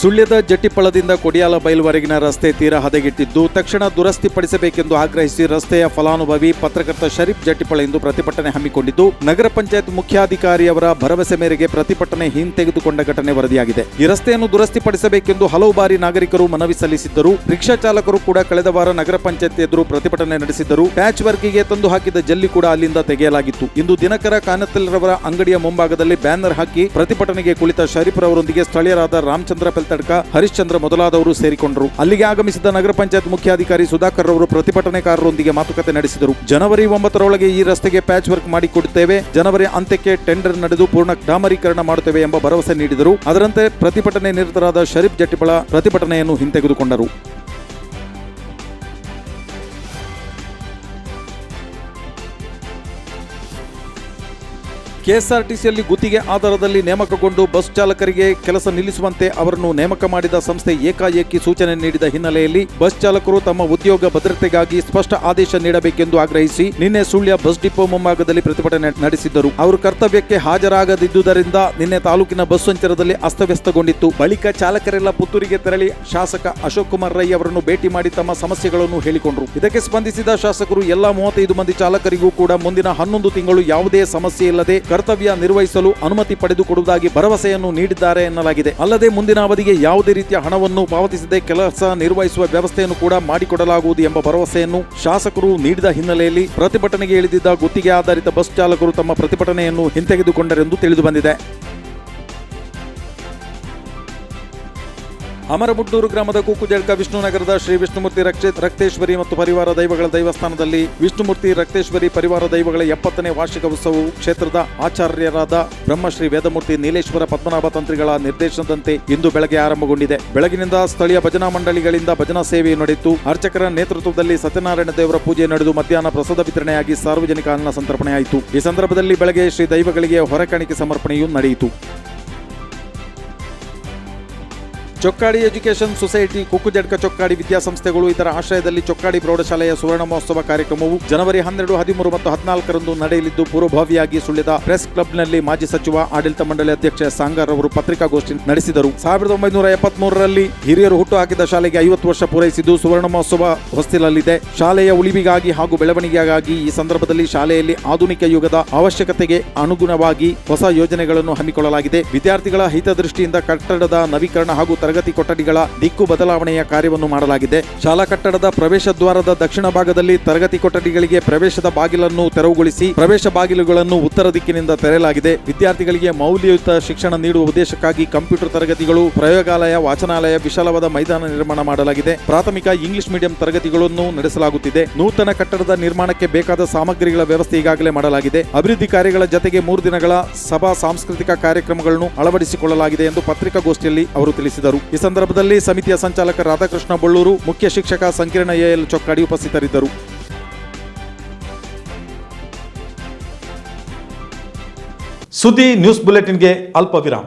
ಸುಳ್ಯದ ಜಟ್ಟಿಪಳದಿಂದ ಕೊಡಿಯಾಲ ಬೈಲ್ವರೆಗಿನ ರಸ್ತೆ ತೀರ ಹದಗೆಟ್ಟಿದ್ದು ತಕ್ಷಣ ದುರಸ್ತಿ ಪಡಿಸಬೇಕೆಂದು ಆಗ್ರಹಿಸಿ ರಸ್ತೆಯ ಫಲಾನುಭವಿ ಪತ್ರಕರ್ತ ಶರೀಫ್ ಜಟ್ಟಿಪಳ ಎಂದು ಪ್ರತಿಭಟನೆ ಹಮ್ಮಿಕೊಂಡಿದ್ದು, ನಗರ ಪಂಚಾಯತ್ ಮುಖ್ಯಾಧಿಕಾರಿಯವರ ಭರವಸೆ ಮೇರೆಗೆ ಪ್ರತಿಭಟನೆ ಹಿಂತೆಗೆದುಕೊಂಡ ಘಟನೆ ವರದಿಯಾಗಿದೆ. ಈ ರಸ್ತೆಯನ್ನು ದುರಸ್ತಿಪಡಿಸಬೇಕೆಂದು ಹಲವು ಬಾರಿ ನಾಗರಿಕರು ಮನವಿ ಸಲ್ಲಿಸಿದ್ದರು. ರಿಕ್ಷಾ ಚಾಲಕರು ಕೂಡ ಕಳೆದ ವಾರ ನಗರ ಪಂಚಾಯತ್ ಎದುರು ಪ್ರತಿಭಟನೆ ನಡೆಸಿದ್ದರು. ಪ್ಯಾಚ್ ವರ್ಕಿಗೆ ತಂದು ಹಾಕಿದ ಜಲ್ಲಿ ಕೂಡ ಅಲ್ಲಿಂದ ತೆಗೆಯಲಾಗಿತ್ತು. ಇಂದು ದಿನಕರ ಕಾನತ್ತಲ್ರವರ ಅಂಗಡಿಯ ಮುಂಭಾಗದಲ್ಲಿ ಬ್ಯಾನರ್ ಹಾಕಿ ಪ್ರತಿಭಟನೆಗೆ ಕುಳಿತ ಶರೀಫ್ ರವರೊಂದಿಗೆ ಸ್ಥಳೀಯರಾದ ರಾಮಚಂದ್ರ ಪೆಲ್ತಡ್ಕ ಹರಿಶ್ಚಂದ್ರ ಮೊದಲಾದವರು ಸೇರಿಕೊಂಡರು. ಅಲ್ಲಿಗೆ ಆಗಮಿಸಿದ ನಗರ ಪಂಚಾಯತ್ ಮುಖ್ಯಾಧಿಕಾರಿ ಸುಧಾಕರ್ ರವರು ಪ್ರತಿಭಟನೆಕಾರರೊಂದಿಗೆ ಮಾತುಕತೆ ನಡೆಸಿದರು. ಜನವರಿ ಒಂಬತ್ತರೊಳಗೆ ಈ ರಸ್ತೆಗೆ ಪ್ಯಾಚ್ ವರ್ಕ್ ಮಾಡಿಕೊಡುತ್ತೇವೆ. ಜನವರಿ ಅಂತ್ಯಕ್ಕೆ ಟೆಂಡರ್ ನಡೆದು ಪೂರ್ಣ ಡಾಮರೀಕರಣ ಮಾಡುತ್ತೇವೆ ಎಂಬ ಭರವಸೆ ನೀಡಿದರು. ಅದರಂತೆ ಪ್ರತಿಭಟನೆ ನಿರತರಾದ ಶರೀಫ್ ಜಟ್ಟಿಬಳ ಪ್ರತಿಭಟನೆಯನ್ನು ಹಿಂತೆಗೆದುಕೊಂಡರು. ಕೆಎಸ್ಆರ್ಟಿಸಿಯಲ್ಲಿ ಗುತ್ತಿಗೆ ಆಧಾರದಲ್ಲಿ ನೇಮಕಗೊಂಡು ಬಸ್ ಚಾಲಕರಿಗೆ ಕೆಲಸ ನಿಲ್ಲಿಸುವಂತೆ ಅವರನ್ನು ನೇಮಕ ಮಾಡಿದ ಸಂಸ್ಥೆ ಏಕಾಏಕಿ ಸೂಚನೆ ನೀಡಿದ ಹಿನ್ನೆಲೆಯಲ್ಲಿ ಬಸ್ ಚಾಲಕರು ತಮ್ಮ ಉದ್ಯೋಗ ಭದ್ರತೆಗಾಗಿ ಸ್ಪಷ್ಟ ಆದೇಶ ನೀಡಬೇಕೆಂದು ಆಗ್ರಹಿಸಿ ನಿನ್ನೆ ಸುಳ್ಯ ಬಸ್ ಡಿಪೋ ಮುಂಭಾಗದಲ್ಲಿ ಪ್ರತಿಭಟನೆ ನಡೆಸಿದ್ದರು. ಅವರು ಕರ್ತವ್ಯಕ್ಕೆ ಹಾಜರಾಗದಿದ್ದುದರಿಂದ ನಿನ್ನೆ ತಾಲೂಕಿನ ಬಸ್ ಸಂಚಾರದಲ್ಲಿ ಅಸ್ತವ್ಯಸ್ತಗೊಂಡಿತ್ತು. ಬಳಿಕ ಚಾಲಕರೆಲ್ಲ ಪುತ್ತೂರಿಗೆ ತೆರಳಿ ಶಾಸಕ ಅಶೋಕ್ ಕುಮಾರ್ ರೈ ಅವರನ್ನು ಭೇಟಿ ಮಾಡಿ ತಮ್ಮ ಸಮಸ್ಯೆಗಳನ್ನು ಹೇಳಿಕೊಂಡರು. ಇದಕ್ಕೆ ಸ್ಪಂದಿಸಿದ ಶಾಸಕರು ಎಲ್ಲಾ ಮೂವತ್ತೈದು ಮಂದಿ ಚಾಲಕರಿಗೂ ಕೂಡ ಮುಂದಿನ ಹನ್ನೊಂದು ತಿಂಗಳು ಯಾವುದೇ ಸಮಸ್ಯೆ ಇಲ್ಲದೆ ಕರ್ತವ್ಯ ನಿರ್ವಹಿಸಲು ಅನುಮತಿ ಪಡೆದುಕೊಡುವುದಾಗಿ ಭರವಸೆಯನ್ನು ನೀಡಿದ್ದಾರೆ ಎನ್ನಲಾಗಿದೆ. ಅಲ್ಲದೆ ಮುಂದಿನ ಅವಧಿಗೆ ಯಾವುದೇ ರೀತಿಯ ಹಣವನ್ನು ಪಾವತಿಸದೆ ಕೆಲಸ ನಿರ್ವಹಿಸುವ ವ್ಯವಸ್ಥೆಯನ್ನು ಕೂಡ ಮಾಡಿಕೊಡಲಾಗುವುದು ಎಂಬ ಭರವಸೆಯನ್ನು ಶಾಸಕರು ನೀಡಿದ ಹಿನ್ನೆಲೆಯಲ್ಲಿ ಪ್ರತಿಭಟನೆಗೆ ಇಳಿದಿದ್ದ ಗುತ್ತಿಗೆ ಆಧಾರಿತ ಬಸ್ ಚಾಲಕರು ತಮ್ಮ ಪ್ರತಿಭಟನೆಯನ್ನು ಹಿಂತೆಗೆದುಕೊಂಡರೆಂದು ತಿಳಿದು ಬಂದಿದೆ ಅಮರಮುಡ್ನೂರು ಗ್ರಾಮದ ಕುಕ್ಕುಜಳ್ಕ ವಿಷ್ಣುನಗರದ ಶ್ರೀ ವಿಷ್ಣುಮೂರ್ತಿ ರಕ್ಷಿತ್ ರಕ್ತೇಶ್ವರಿ ಮತ್ತು ಪರಿವಾರ ದೈವಗಳ ದೈವಸ್ಥಾನದಲ್ಲಿ ವಿಷ್ಣುಮೂರ್ತಿ ರಕ್ತೇಶ್ವರಿ ಪರಿವಾರ ದೈವಗಳ ಎಪ್ಪತ್ತನೇ ವಾರ್ಷಿಕ ಉತ್ಸವವು ಕ್ಷೇತ್ರದ ಆಚಾರ್ಯರಾದ ಬ್ರಹ್ಮಶ್ರೀ ವೇದಮೂರ್ತಿ ನೀಲೇಶ್ವರ ಪದ್ಮನಾಭ ತಂತ್ರಿಗಳ ನಿರ್ದೇಶನದಂತೆ ಇಂದು ಬೆಳಗ್ಗೆ ಆರಂಭಗೊಂಡಿದೆ. ಬೆಳಗಿನಿಂದ ಸ್ಥಳೀಯ ಭಜನಾ ಮಂಡಳಿಗಳಿಂದ ಭಜನಾ ಸೇವೆ ನಡೆಯಿತು. ಅರ್ಚಕರ ನೇತೃತ್ವದಲ್ಲಿ ಸತ್ಯನಾರಾಯಣ ದೇವರ ಪೂಜೆ ನಡೆದು ಮಧ್ಯಾಹ್ನ ಪ್ರಸಾದ ವಿತರಣೆಯಾಗಿ ಸಾರ್ವಜನಿಕ ಅನ್ನ ಸಂತರ್ಪಣೆಯಾಯಿತು. ಈ ಸಂದರ್ಭದಲ್ಲಿ ಬೆಳಗ್ಗೆ ಶ್ರೀ ದೈವಗಳಿಗೆ ಹೊರಕಾಣಿಕೆ ಸಮರ್ಪಣೆಯೂ ನಡೆಯಿತು. ಚೊಕ್ಕಾಡಿ ಎಜುಕೇಷನ್ ಸೊಸೈಟಿ, ಕುಕ್ಕುಜಡ್ಕ ಚೊಕ್ಕಾಡಿ ವಿದ್ಯಾಸಂಸ್ಥೆಗಳು ಇದರ ಆಶ್ರಯದಲ್ಲಿ ಚೊಕ್ಕಾಡಿ ಪ್ರೌಢಶಾಲೆಯ ಸುವರ್ಣ ಮಹೋತ್ಸವ ಕಾರ್ಯಕ್ರಮವು ಜನವರಿ ಹನ್ನೆರಡು, ಹದಿಮೂರು ಮತ್ತು ಹದಿನಾಲ್ಕರಂದು ನಡೆಯಲಿದ್ದು, ಪೂರ್ವಭಾವಿಯಾಗಿ ಸುಳ್ಳಿದ ಪ್ರೆಸ್ ಕ್ಲಬ್ನಲ್ಲಿ ಮಾಜಿ ಸಚಿವ, ಆಡಳಿತ ಮಂಡಳಿ ಅಧ್ಯಕ್ಷ ಸಾಂಗಾರ್ ಅವರು ಪತ್ರಿಕಾಗೋಷ್ಠಿ ನಡೆಸಿದರು. ಸಾವಿರದ ಒಂಬೈನೂರ ಎಪ್ಪತ್ಮೂರರಲ್ಲಿ ಹಿರಿಯರು ಹುಟ್ಟು ಹಾಕಿದ ಶಾಲೆಗೆ ಐವತ್ತು ವರ್ಷ ಪೂರೈಸಿದ್ದು ಸುವರ್ಣ ಮಹೋತ್ಸವ ಹೊಸ್ತಿಲಲ್ಲಿದೆ. ಶಾಲೆಯ ಉಳಿವಿಗಾಗಿ ಹಾಗೂ ಬೆಳವಣಿಗೆಗಾಗಿ ಈ ಸಂದರ್ಭದಲ್ಲಿ ಶಾಲೆಯಲ್ಲಿ ಆಧುನಿಕ ಯುಗದ ಅವಶ್ಯಕತೆಗೆ ಅನುಗುಣವಾಗಿ ಹೊಸ ಯೋಜನೆಗಳನ್ನು ಹಮ್ಮಿಕೊಳ್ಳಲಾಗಿದೆ. ವಿದ್ಯಾರ್ಥಿಗಳ ಹಿತದೃಷ್ಟಿಯಿಂದ ಕಟ್ಟಡದ ನವೀಕರಣ ಹಾಗೂ ತರಗತಿ ಕೊಠಡಿಗಳ ದಿಕ್ಕು ಬದಲಾವಣೆಯ ಕಾರ್ಯವನ್ನು ಮಾಡಲಾಗಿದೆ. ಶಾಲಾ ಕಟ್ಟಡದ ಪ್ರವೇಶ ದ್ವಾರದ ದಕ್ಷಿಣ ಭಾಗದಲ್ಲಿ ತರಗತಿ ಕೊಠಡಿಗಳಿಗೆ ಪ್ರವೇಶದ ಬಾಗಿಲನ್ನು ತೆರವುಗೊಳಿಸಿ ಪ್ರವೇಶ ಬಾಗಿಲುಗಳನ್ನು ಉತ್ತರ ದಿಕ್ಕಿನಿಂದ ತೆರೆಯಲಾಗಿದೆ. ವಿದ್ಯಾರ್ಥಿಗಳಿಗೆ ಮೌಲ್ಯಯುತ ಶಿಕ್ಷಣ ನೀಡುವ ಉದ್ದೇಶಕ್ಕಾಗಿ ಕಂಪ್ಯೂಟರ್ ತರಗತಿಗಳು, ಪ್ರಯೋಗಾಲಯ, ವಾಚನಾಲಯ ವಿಶಾಲವಾದ ಮೈದಾನ ನಿರ್ಮಾಣ ಮಾಡಲಾಗಿದೆ. ಪ್ರಾಥಮಿಕ ಇಂಗ್ಲಿಷ್ ಮೀಡಿಯಂ ತರಗತಿಗಳನ್ನು ನಡೆಸಲಾಗುತ್ತಿದೆ. ನೂತನ ಕಟ್ಟಡದ ನಿರ್ಮಾಣಕ್ಕೆ ಬೇಕಾದ ಸಾಮಗ್ರಿಗಳ ವ್ಯವಸ್ಥೆ ಈಗಾಗಲೇ ಮಾಡಲಾಗಿದೆ. ಅಭಿವೃದ್ಧಿ ಕಾರ್ಯಗಳ ಜತೆಗೆ ಮೂರು ದಿನಗಳ ಸಭಾ ಸಾಂಸ್ಕೃತಿಕ ಕಾರ್ಯಕ್ರಮಗಳನ್ನು ಅಳವಡಿಸಿಕೊಳ್ಳಲಾಗಿದೆ ಎಂದು ಪತ್ರಿಕಾಗೋಷ್ಠಿಯಲ್ಲಿ ಅವರು ತಿಳಿಸಿದರು. ಈ ಸಂದರ್ಭದಲ್ಲಿ ಸಮಿತಿಯ ಸಂಚಾಲಕ ರಾಧಾಕೃಷ್ಣ ಬಳ್ಳೂರು, ಮುಖ್ಯ ಶಿಕ್ಷಕ ಸಂಕೀರ್ಣ ಎಎಲ್ ಚೊಕ್ಕಾಡಿ ಉಪಸ್ಥಿತರಿದ್ದರು. ಸುದ್ದಿ ನ್ಯೂಸ್ ಬುಲೆಟಿನ್ಗೆ ಅಲ್ಪ ವಿರಾಮ.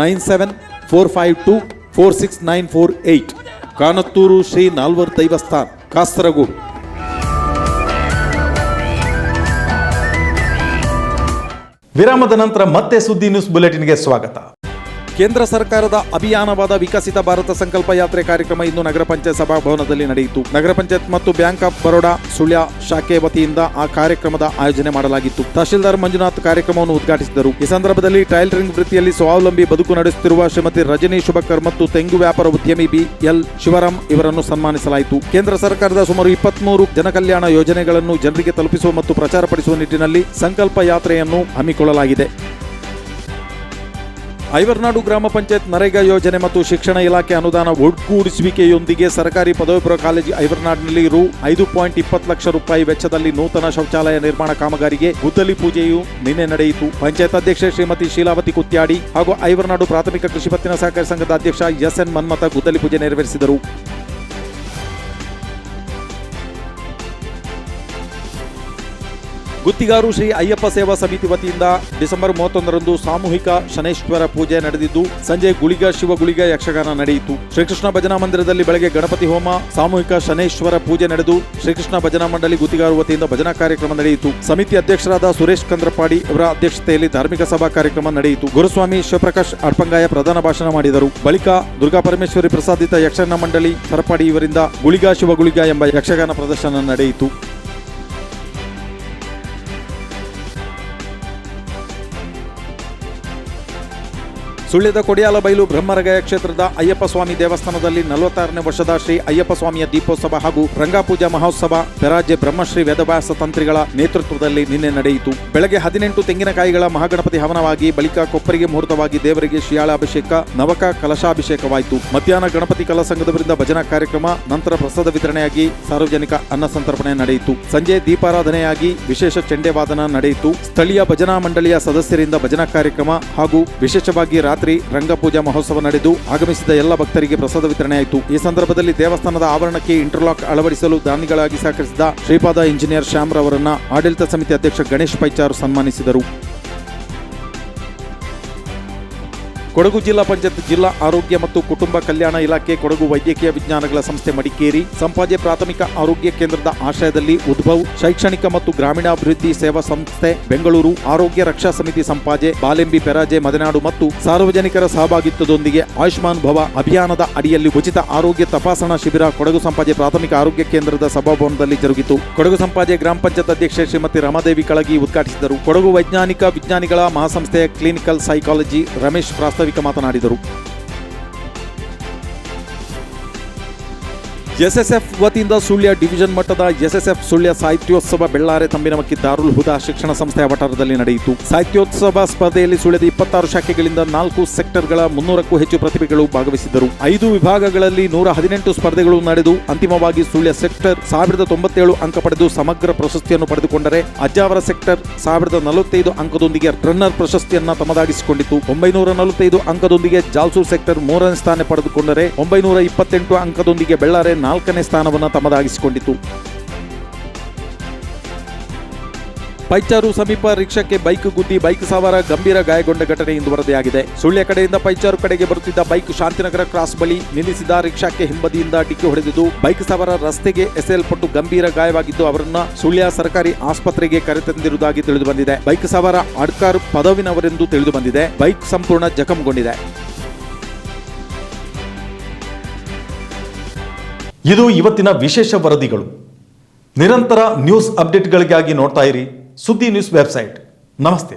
nine seven four five two four six nine four eight. Kanathur Shri Nalvar Daivasthan, Kasaragod. ವಿರಾಮದ ನಂತರ ಮತ್ತೆ ಸುದ್ದಿ ನ್ಯೂಸ್ ಬುಲೆಟಿನ್ಗೆ ಸ್ವಾಗತ. ಕೇಂದ್ರ ಸರ್ಕಾರದ ಅಭಿಯಾನವಾದ ವಿಕಸಿತ ಭಾರತ ಸಂಕಲ್ಪ ಯಾತ್ರೆ ಕಾರ್ಯಕ್ರಮ ಇಂದು ನಗರ ಪಂಚಾಯತ್ ಸಭಾಭವನದಲ್ಲಿ ನಡೆಯಿತು. ನಗರ ಪಂಚಾಯತ್ ಮತ್ತು ಬ್ಯಾಂಕ್ ಆಫ್ ಬರೋಡಾ, ಸುಳ್ಯ ಶಾಖೆ ವತಿಯಿಂದ ಆ ಕಾರ್ಯಕ್ರಮದ ಆಯೋಜನೆ ಮಾಡಲಾಗಿತ್ತು. ತಹಶೀಲ್ದಾರ್ ಮಂಜುನಾಥ್ ಕಾರ್ಯಕ್ರಮವನ್ನು ಉದ್ಘಾಟಿಸಿದರು. ಈ ಸಂದರ್ಭದಲ್ಲಿ ಟೈಲರಿಂಗ್ ವೃತ್ತಿಯಲ್ಲಿ ಸ್ವಾವಲಂಬಿ ಬದುಕು ನಡೆಸುತ್ತಿರುವ ಶ್ರೀಮತಿ ರಜನಿ ಶುಭಕರ್ ಮತ್ತು ತೆಂಗು ವ್ಯಾಪಾರ ಉದ್ಯಮಿ ಬಿ ಎಲ್ ಶಿವರಾಮ್ ಇವರನ್ನು ಸನ್ಮಾನಿಸಲಾಯಿತು. ಕೇಂದ್ರ ಸರ್ಕಾರದ ಸುಮಾರು ಇಪ್ಪತ್ಮೂರು ಜನಕಲ್ಯಾಣ ಯೋಜನೆಗಳನ್ನು ಜನರಿಗೆ ತಲುಪಿಸುವ ಮತ್ತು ಪ್ರಚಾರಪಡಿಸುವ ನಿಟ್ಟಿನಲ್ಲಿ ಸಂಕಲ್ಪ ಯಾತ್ರೆಯನ್ನು ಹಮ್ಮಿಕೊಳ್ಳಲಾಗಿದೆ. ಐವರ್ನಾಡು ಗ್ರಾಮ ಪಂಚಾಯತ್ ನರೇಗಾ ಯೋಜನೆ ಮತ್ತು ಶಿಕ್ಷಣ ಇಲಾಖೆ ಅನುದಾನ ಒಗ್ಗೂಡಿಸುವಿಕೆಯೊಂದಿಗೆ ಸರ್ಕಾರಿ ಪದವಿ ಪೂರ್ವ ಕಾಲೇಜು ಐವರ್ನಾಡ್ನಲ್ಲಿ ರು ಐದು ಪಾಯಿಂಟ್ ಇಪ್ಪತ್ತು ಲಕ್ಷ ರೂಪಾಯಿ ವೆಚ್ಚದಲ್ಲಿ ನೂತನ ಶೌಚಾಲಯ ನಿರ್ಮಾಣ ಕಾಮಗಾರಿಗೆ ಗುದ್ದಲಿ ಪೂಜೆಯು ನಿನ್ನೆ ನಡೆಯಿತು. ಪಂಚಾಯತ್ ಅಧ್ಯಕ್ಷೆ ಶ್ರೀಮತಿ ಶೀಲಾವತಿ ಕುತ್ಯಾಡಿ ಹಾಗೂ ಐವರ್ನಾಡು ಪ್ರಾಥಮಿಕ ಕೃಷಿ ಪತ್ತಿನ ಸಹಕಾರಿ ಸಂಘದ ಅಧ್ಯಕ್ಷ ಎಸ್ ಎನ್ ಮನ್ಮಥ ಗುದ್ದಲಿ ಪೂಜೆ ನೆರವೇರಿಸಿದರು. ಗುತ್ತಿಗಾರು ಶ್ರೀ ಅಯ್ಯಪ್ಪ ಸೇವಾ ಸಮಿತಿ ವತಿಯಿಂದ ಡಿಸೆಂಬರ್ ಮೂವತ್ತೊಂದರಂದು ಸಾಮೂಹಿಕ ಶನೇಶ್ವರ ಪೂಜೆ ನಡೆದಿದ್ದು, ಸಂಜೆ ಗುಳಿಗ ಶಿವ ಗುಳಿಗ ಯಕ್ಷಗಾನ ನಡೆಯಿತು. ಶ್ರೀಕೃಷ್ಣ ಭಜನಾ ಮಂದಿರದಲ್ಲಿ ಬೆಳಗ್ಗೆ ಗಣಪತಿ ಹೋಮ, ಸಾಮೂಹಿಕ ಶನೇಶ್ವರ ಪೂಜೆ ನಡೆದು ಶ್ರೀಕೃಷ್ಣ ಭಜನಾ ಮಂಡಳಿ ಗುತ್ತಿಗಾರು ವತಿಯಿಂದ ಭಜನಾ ಕಾರ್ಯಕ್ರಮ ನಡೆಯಿತು. ಸಮಿತಿ ಅಧ್ಯಕ್ಷರಾದ ಸುರೇಶ್ ಕಂದ್ರಪಾಡಿ ಅವರ ಅಧ್ಯಕ್ಷತೆಯಲ್ಲಿ ಧಾರ್ಮಿಕ ಸಭಾ ಕಾರ್ಯಕ್ರಮ ನಡೆಯಿತು. ಗುರುಸ್ವಾಮಿ ಶಿವಪ್ರಕಾಶ್ ಅರ್ಪಂಗಾಯ ಪ್ರಧಾನ ಭಾಷಣ ಮಾಡಿದರು. ಬಳಿಕ ದುರ್ಗಾ ಪರಮೇಶ್ವರಿ ಪ್ರಸಾದಿತ ಯಕ್ಷಗಾನ ಮಂಡಳಿ ಸರಪಾಡಿ ಇವರಿಂದ ಗುಳಿಗ ಶಿವ ಗುಳಿಗ ಎಂಬ ಯಕ್ಷಗಾನ ಪ್ರದರ್ಶನ ನಡೆಯಿತು. ಸುಳ್ಯದ ಕೊಡಿಯಾಲ ಬೈಲು ಬ್ರಹ್ಮರಗಯ ಕ್ಷೇತ್ರದ ಅಯ್ಯಪ್ಪ ಸ್ವಾಮಿ ದೇವಸ್ಥಾನದಲ್ಲಿ ನಲವತ್ತಾರನೇ ವರ್ಷದ ಶ್ರೀ ಅಯ್ಯಪ್ಪ ಸ್ವಾಮಿಯ ದೀಪೋತ್ಸವ ಹಾಗೂ ರಂಗಾಪೂಜಾ ಮಹೋತ್ಸವ ಪೆರಾಜ್ಯ ಬ್ರಹ್ಮಶ್ರೀ ವೇದವ್ಯಾಸ ತಂತ್ರಿಗಳ ನೇತೃತ್ವದಲ್ಲಿ ನಿನ್ನೆ ನಡೆಯಿತು. ಬೆಳಗ್ಗೆ ಹದಿನೆಂಟು ತೆಂಗಿನಕಾಯಿಗಳ ಮಹಾಗಣಪತಿ ಹವನವಾಗಿ ಬಳಿಕ ಕೊಪ್ಪರಿಗೆ ಮುಹೂರ್ತವಾಗಿ ದೇವರಿಗೆ ಶಿಯಾಳ ಅಭಿಷೇಕ ನವಕ ಕಲಶಾಭಿಷೇಕವಾಯಿತು. ಮಧ್ಯಾಹ್ನ ಗಣಪತಿ ಕಲಾ ಸಂಘದವರಿಂದ ಭಜನಾ ಕಾರ್ಯಕ್ರಮ, ನಂತರ ಪ್ರಸಾದ ವಿತರಣೆಯಾಗಿ ಸಾರ್ವಜನಿಕ ಅನ್ನ ಸಂತರ್ಪಣೆ ನಡೆಯಿತು. ಸಂಜೆ ದೀಪಾರಾಧನೆಯಾಗಿ ವಿಶೇಷ ಚೆಂಡೆ ವಾದನ ನಡೆಯಿತು. ಸ್ಥಳೀಯ ಭಜನಾ ಮಂಡಳಿಯ ಸದಸ್ಯರಿಂದ ಭಜನಾ ಕಾರ್ಯಕ್ರಮ ಹಾಗೂ ವಿಶೇಷವಾಗಿ ರಾತ್ರಿ ರಂಗಪೂಜಾ ಮಹೋತ್ಸವ ನಡೆದು ಆಗಮಿಸಿದ ಎಲ್ಲ ಭಕ್ತರಿಗೆ ಪ್ರಸಾದ ವಿತರಣೆಯಾಯಿತು ಈ ಸಂದರ್ಭದಲ್ಲಿ ದೇವಸ್ಥಾನದ ಆವರಣಕ್ಕೆ ಇಂಟರ್ಲಾಕ್ ಅಳವಡಿಸಲು ದಾನಿಗಳಾಗಿ ಸಹಕರಿಸಿದ ಶ್ರೀಪಾದ ಇಂಜಿನಿಯರ್ ಶ್ಯಾಮ್ರವರನ್ನ ಆಡಳಿತ ಸಮಿತಿ ಅಧ್ಯಕ್ಷ ಗಣೇಶ್ ಪೈಚಾರ್ ಸನ್ಮಾನಿಸಿದರು. ಕೊಡಗು ಜಿಲ್ಲಾ ಪಂಚಾಯತ್ ಜಿಲ್ಲಾ ಆರೋಗ್ಯ ಮತ್ತು ಕುಟುಂಬ ಕಲ್ಯಾಣ ಇಲಾಖೆ ಕೊಡಗು ವೈದ್ಯಕೀಯ ವಿಜ್ಞಾನಗಳ ಸಂಸ್ಥೆ ಮಡಿಕೇರಿ ಸಂಪಾಜೆ ಪ್ರಾಥಮಿಕ ಆರೋಗ್ಯ ಕೇಂದ್ರದ ಆಶ್ರಯದಲ್ಲಿ ಉದ್ಭವ್ ಶೈಕ್ಷಣಿಕ ಮತ್ತು ಗ್ರಾಮೀಣಾಭಿವೃದ್ಧಿ ಸೇವಾ ಸಂಸ್ಥೆ ಬೆಂಗಳೂರು ಆರೋಗ್ಯ ರಕ್ಷಾ ಸಮಿತಿ ಸಂಪಾಜೆ ಬಾಲೆಂಬಿ ಪೆರಾಜೆ ಮದನಾಡು ಮತ್ತು ಸಾರ್ವಜನಿಕರ ಸಹಭಾಗಿತ್ವದೊಂದಿಗೆ ಆಯುಷ್ಮಾನ್ ಭವ ಅಭಿಯಾನದ ಅಡಿಯಲ್ಲಿ ಉಚಿತ ಆರೋಗ್ಯ ತಪಾಸಣಾ ಶಿಬಿರ ಕೊಡಗು ಸಂಪಾಜೆ ಪ್ರಾಥಮಿಕ ಆರೋಗ್ಯ ಕೇಂದ್ರದ ಸಭಾಭವನದಲ್ಲಿ ಜರುಗಿತು. ಕೊಡಗು ಸಂಪಾಜೆ ಗ್ರಾಮ ಪಂಚಾಯತ್ ಅಧ್ಯಕ್ಷೆ ಶ್ರೀಮತಿ ರಮಾದೇವಿ ಕಳಗಿ ಉದ್ಘಾಟಿಸಿದರು. ಕೊಡಗು ವೈಜ್ಞಾನಿಕ ವಿಜ್ಞಾನಿಗಳ ಮಹಾಸಂಸ್ಥೆಯ ಕ್ಲಿನಿಕಲ್ ಸೈಕಾಲಜಿ ರಮೇಶ್ ಪ್ರಾಸ್ತಾವಿಕ ಮಾತನಾಡಿದರು. ಎಸ್ಎಸ್ಎಫ್ ವತಿಯಿಂದ ಸುಳ್ಯ ಡಿವಿಷನ್ ಮಟ್ಟದ ಎಸ್ಎಸ್ಎಫ್ ಸುಳ್ಯ ಸಾಹಿತ್ಯೋತ್ಸವ ಬೆಳ್ಳಾರೆ ತಂಬಿನಮಕ್ಕಿ ದಾರುಲ್ ಹುದಾ ಶಿಕ್ಷಣ ಸಂಸ್ಥೆಯ ವಠಾರದಲ್ಲಿ ನಡೆಯಿತು. ಸಾಹಿತ್ಯೋತ್ಸವ ಸ್ಪರ್ಧೆಯಲ್ಲಿ ಸುಳ್ಯದ ಇಪ್ಪತ್ತಾರು ಶಾಖೆಗಳಿಂದ ನಾಲ್ಕು ಸೆಕ್ಟರ್ಗಳ ಮುನ್ನೂರಕ್ಕೂ ಹೆಚ್ಚು ಪ್ರತಿಭೆಗಳು ಭಾಗವಹಿಸಿದ್ದರು. ಐದು ವಿಭಾಗಗಳಲ್ಲಿ ನೂರ ಹದಿನೆಂಟು ಸ್ಪರ್ಧೆಗಳು ನಡೆದು ಅಂತಿಮವಾಗಿ ಸುಳ್ಯ ಸೆಕ್ಟರ್ ಸಾವಿರದ ತೊಂಬತ್ತೇಳು ಅಂಕ ಪಡೆದು ಸಮಗ್ರ ಪ್ರಶಸ್ತಿಯನ್ನು ಪಡೆದುಕೊಂಡರೆ ಅಜ್ಜಾವರ ಸೆಕ್ಟರ್ ಸಾವಿರದ ನಲವತ್ತೈದು ಅಂಕದೊಂದಿಗೆ ರನ್ನರ್ ಪ್ರಶಸ್ತಿಯನ್ನ ತಮ್ಮದಾಗಿಸಿಕೊಂಡಿತು ಒಂಬೈನೂರ ನಲವತ್ತೈದು ಅಂಕದೊಂದಿಗೆ ಜಾಲ್ಸೂರ್ ಸೆಕ್ಟರ್ ಮೂರನೇ ಸ್ಥಾನ ಪಡೆದುಕೊಂಡರೆ ಒಂಬೈನೂರ ಇಪ್ಪತ್ತೆಂಟು ಅಂಕದೊಂದಿಗೆ ಬೆಳ್ಳಾರೆ ನಾಲ್ಕನೇ ಸ್ಥಾನವನ್ನು ತಮ್ಮದಾಗಿಸಿಕೊಂಡಿತು. ಪೈಚಾರು ಸಮೀಪ ರಿಕ್ಷಾಕ್ಕೆ ಬೈಕ್ ಗುದ್ದಿ ಬೈಕ್ ಸವಾರ ಗಂಭೀರ ಗಾಯಗೊಂಡ ಘಟನೆ ಇಂದು ವರದಿಯಾಗಿದೆ. ಸುಳ್ಯ ಕಡೆಯಿಂದ ಪೈಚಾರು ಕಡೆಗೆ ಬರುತ್ತಿದ್ದ ಬೈಕ್ ಶಾಂತಿನಗರ ಕ್ರಾಸ್ ಬಳಿ ನಿಲ್ಲಿಸಿದ ರಿಕ್ಷಾಕ್ಕೆ ಹಿಂಬದಿಯಿಂದ ಡಿಕ್ಕಿ ಹೊಡೆದಿದ್ದು, ಬೈಕ್ ಸವಾರ ರಸ್ತೆಗೆ ಎಸೆಯಲ್ಪಟ್ಟು ಗಂಭೀರ ಗಾಯವಾಗಿದ್ದು, ಅವರನ್ನು ಸುಳ್ಯ ಸರ್ಕಾರಿ ಆಸ್ಪತ್ರೆಗೆ ಕರೆತಂದಿರುವುದಾಗಿ ತಿಳಿದು ಬಂದಿದೆ ಬೈಕ್ ಸವಾರ ಅಡ್ಕಾರ್ ಪದವಿನವರೆಂದು ತಿಳಿದು ಬಂದಿದೆ ಬೈಕ್ ಸಂಪೂರ್ಣ ಜಖಂಗೊಂಡಿದೆ. ಇದು ಇವತ್ತಿನ ವಿಶೇಷ ವರದಿಗಳು. ನಿರಂತರ ನ್ಯೂಸ್ ಅಪ್ಡೇಟ್ಗಳಿಗಾಗಿ ನೋಡ್ತಾ ಇರಿ ಸುದ್ದಿ ನ್ಯೂಸ್ ವೆಬ್ಸೈಟ್. ನಮಸ್ತೆ.